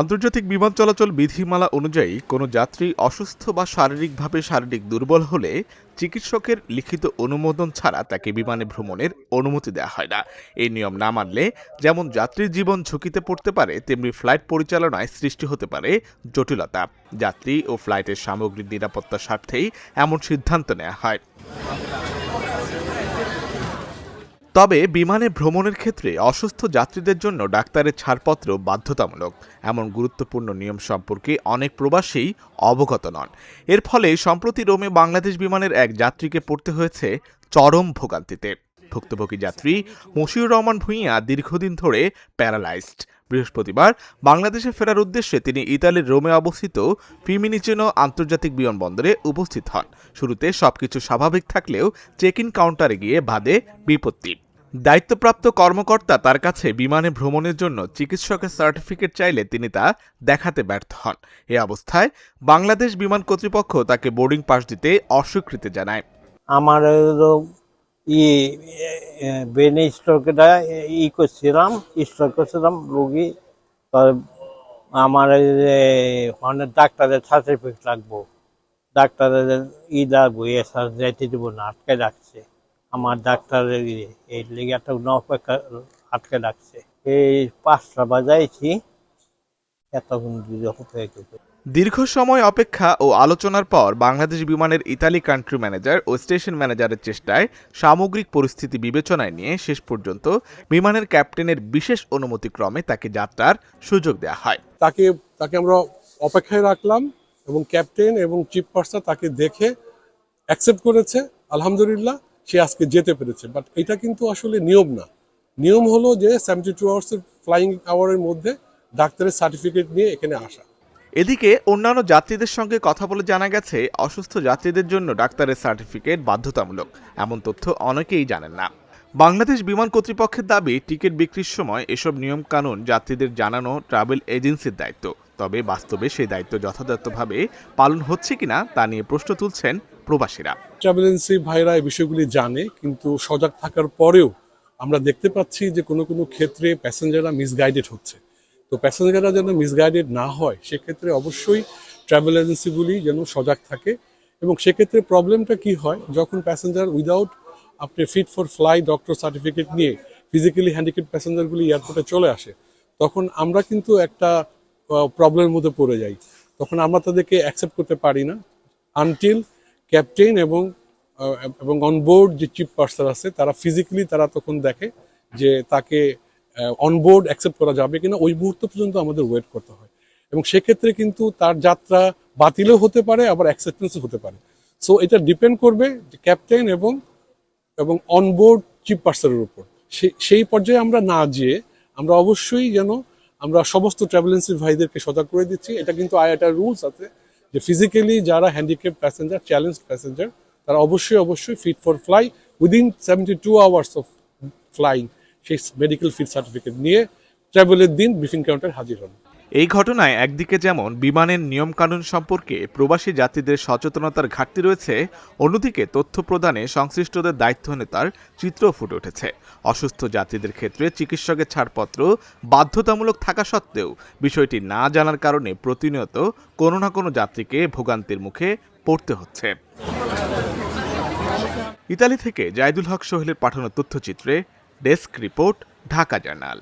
আন্তর্জাতিক বিমান চলাচল বিধিমালা অনুযায়ী কোনো যাত্রী অসুস্থ বা শারীরিকভাবে শারীরিক দুর্বল হলে চিকিৎসকের লিখিত অনুমোদন ছাড়া তাকে বিমানে ভ্রমণের অনুমতি দেওয়া হয় না। এই নিয়ম না মানলে যেমন যাত্রীর জীবন ঝুঁকিতে পড়তে পারে, তেমনি ফ্লাইট পরিচালনায় সৃষ্টি হতে পারে জটিলতা। যাত্রী ও ফ্লাইটের সামগ্রিক নিরাপত্তার স্বার্থেই এমন সিদ্ধান্ত নেওয়া হয়। তবে বিমানে ভ্রমণের ক্ষেত্রে অসুস্থ যাত্রীদের জন্য ডাক্তারের ছাড়পত্র বাধ্যতামূলক। এমন গুরুত্বপূর্ণ নিয়ম সম্পর্কে অনেক প্রবাসী অবগত নন। এর ফলে সম্প্রতি রোমে বাংলাদেশ বিমানের এক যাত্রীকে পড়তে হয়েছে চরম ভোগান্তিতে। ভুক্তভোগী যাত্রী মশিউর রহমান ভূঁইয়া দীর্ঘদিন ধরে প্যারালাইজড। বৃহস্পতিবার বাংলাদেশে ফেরার উদ্দেশ্যে তিনি ইতালির রোমে অবস্থিত ফিমিনিচেনো আন্তর্জাতিক বিমানবন্দরে উপস্থিত হন। শুরুতে সবকিছু স্বাভাবিক থাকলেও চেক ইন কাউন্টারে গিয়ে বাদে বিপত্তি। দায়িত্বপ্রাপ্ত কর্মকর্তা তার কাছে বিমানে ভ্রমণের জন্য চিকিৎসকের সার্টিফিকেট চাইলে তিনি তা দেখাতে ব্যর্থ হন। এ অবস্থায় বাংলাদেশ বিমান কর্তৃপক্ষ তাকে বোর্ডিং পাস দিতে অস্বীকৃতি জানায়। আমার ই ব্রেন স্ট্রোকটা ই করছিলাম স্ট্রোক করছিলাম, রুগী, তার আমার অনেক ডাক্তারের সার্টিফিকেট লাগবো। ডাক্তারের ই লাগবো এসার যাইতে দেবো না আটকে রাখছে। আমার ডাক্তারের এই লেগাটা অপেক্ষা আটকে রাখছে। এই পাঁচটা বাজাইছি এতক্ষণ করতে দীর্ঘ সময় অপেক্ষা ও আলোচনার পর বাংলাদেশ বিমানের ইতালি কান্ট্রি ম্যানেজার ও স্টেশন ম্যানেজারের চেষ্টায় সামগ্রিক পরিস্থিতি বিবেচনায় নিয়ে শেষ পর্যন্ত বিমানের ক্যাপ্টেনের বিশেষ অনুমতিক্রমে তাকে যাত্রার সুযোগ দেওয়া হয়। তাকে তাকে আমরা অপেক্ষায় রাখলাম এবং ক্যাপ্টেন এবং চিফ পার্সন তাকে দেখে অ্যাকসেপ্ট করেছে। আলহামদুলিল্লাহ। সে আজকে যেতে পেরেছে। বাট এটা কিন্তু আসলে নিয়ম না। নিয়ম হলো যে সেভেন্টি টু আওয়ার্সের ফ্লাইং আওয়ারের মধ্যে ডাক্তারের সার্টিফিকেট নিয়ে এখানে আসা। এদিকে অন্যান্য যাত্রীদের সঙ্গে কথা বলে জানা গেছে, অসুস্থ যাত্রীদের জন্য ডাক্তারের সার্টিফিকেট বাধ্যতামূলক। এমন তথ্য অনেকেই জানেন না। বাংলাদেশ বিমান কর্তৃপক্ষের দাবি, টিকিট বিক্রির সময় এসব নিয়মকানুন যাত্রীদের জানানো ট্রাভেল এজেন্সির দায়িত্ব। তবে বাস্তবে সেই দায়িত্ব যথাযথভাবে পালন হচ্ছে কিনা তা নিয়ে প্রশ্ন তুলছেন প্রবাসীরা। ট্রাভেল এজেন্সি ভাইরা এই বিষয়গুলি জানে, কিন্তু সজাগ থাকার পরেও আমরা দেখতে পাচ্ছি যে কোনো কোনো ক্ষেত্রে প্যাসেঞ্জাররা মিসগাইডেড হচ্ছে। তো প্যাসেঞ্জাররা যেন মিসগাইডেড না হয়, সেক্ষেত্রে অবশ্যই ট্রাভেল এজেন্সিগুলি যেন সজাগ থাকে এবং সেক্ষেত্রে প্রবলেমটা কি হয়, যখন প্যাসেঞ্জার উইদাউট আপনি fit for fly doctor certificate নিয়ে ফিজিক্যালি হ্যান্ডিক্যাপ প্যাসেঞ্জারগুলি এয়ারপোর্টে চলে আসে, তখন আমরা কিন্তু একটা প্রবলেমের মধ্যে পড়ে যাই। তখন আমরা তাদেরকে অ্যাকসেপ্ট করতে পারি না। আনটিল ক্যাপ্টেন এবং এবং অনবোর্ড যে চিফ পার্সন আছে, তারা ফিজিক্যালি তারা তখন দেখে যে তাকে অনবোর্ড অ্যাকসেপ্ট করা যাবে কিনা, ওই মুহূর্ত পর্যন্ত আমাদের ওয়েট করতে হয়। এবং সেক্ষেত্রে কিন্তু তার যাত্রা বাতিলও হতে পারে, আবার অ্যাকসেপ্টেন্সও হতে পারে। সো এটা ডিপেন্ড করবে যে ক্যাপ্টেন এবং এবং অনবোর্ড চিফ পার্সনের উপর। সেই পর্যায়ে আমরা না যেয়ে আমরা অবশ্যই যেন আমরা সমস্ত ট্রাভেল এজেন্সি ভাইদেরকে সজাগ করে দিচ্ছি। এটা কিন্তু আয়াটার রুলস আছে যে ফিজিক্যালি যারা হ্যান্ডিক্যাপ প্যাসেঞ্জার চ্যালেঞ্জ প্যাসেঞ্জার তারা অবশ্যই অবশ্যই fit for fly within seventy two hours of flying সেই মেডিকেল ফিট সার্টিফিকেট নিয়ে ট্রাভেলের দিন ব্রিফিং কাউন্টার হাজির হন। এই ঘটনায় একদিকে যেমন বিমানের নিয়মকানুন সম্পর্কে প্রবাসী যাত্রীদের সচেতনতার ঘাটতি রয়েছে, অন্যদিকে তথ্য প্রদানে সংশ্লিষ্টদের দায়িত্ব দায়িত্বহীনতার চিত্র ফুটে উঠেছে। অসুস্থ যাত্রীদের ক্ষেত্রে চিকিৎসকের ছাড়পত্র বাধ্যতামূলক থাকা সত্ত্বেও বিষয়টি না জানার কারণে প্রতিনিয়ত কোনো না কোনো যাত্রীকে ভোগান্তির মুখে পড়তে হচ্ছে। ইতালি থেকে জায়দুল হক সোহেলের পাঠানো তথ্যচিত্রে ডেস্ক রিপোর্ট, ঢাকা জার্নাল।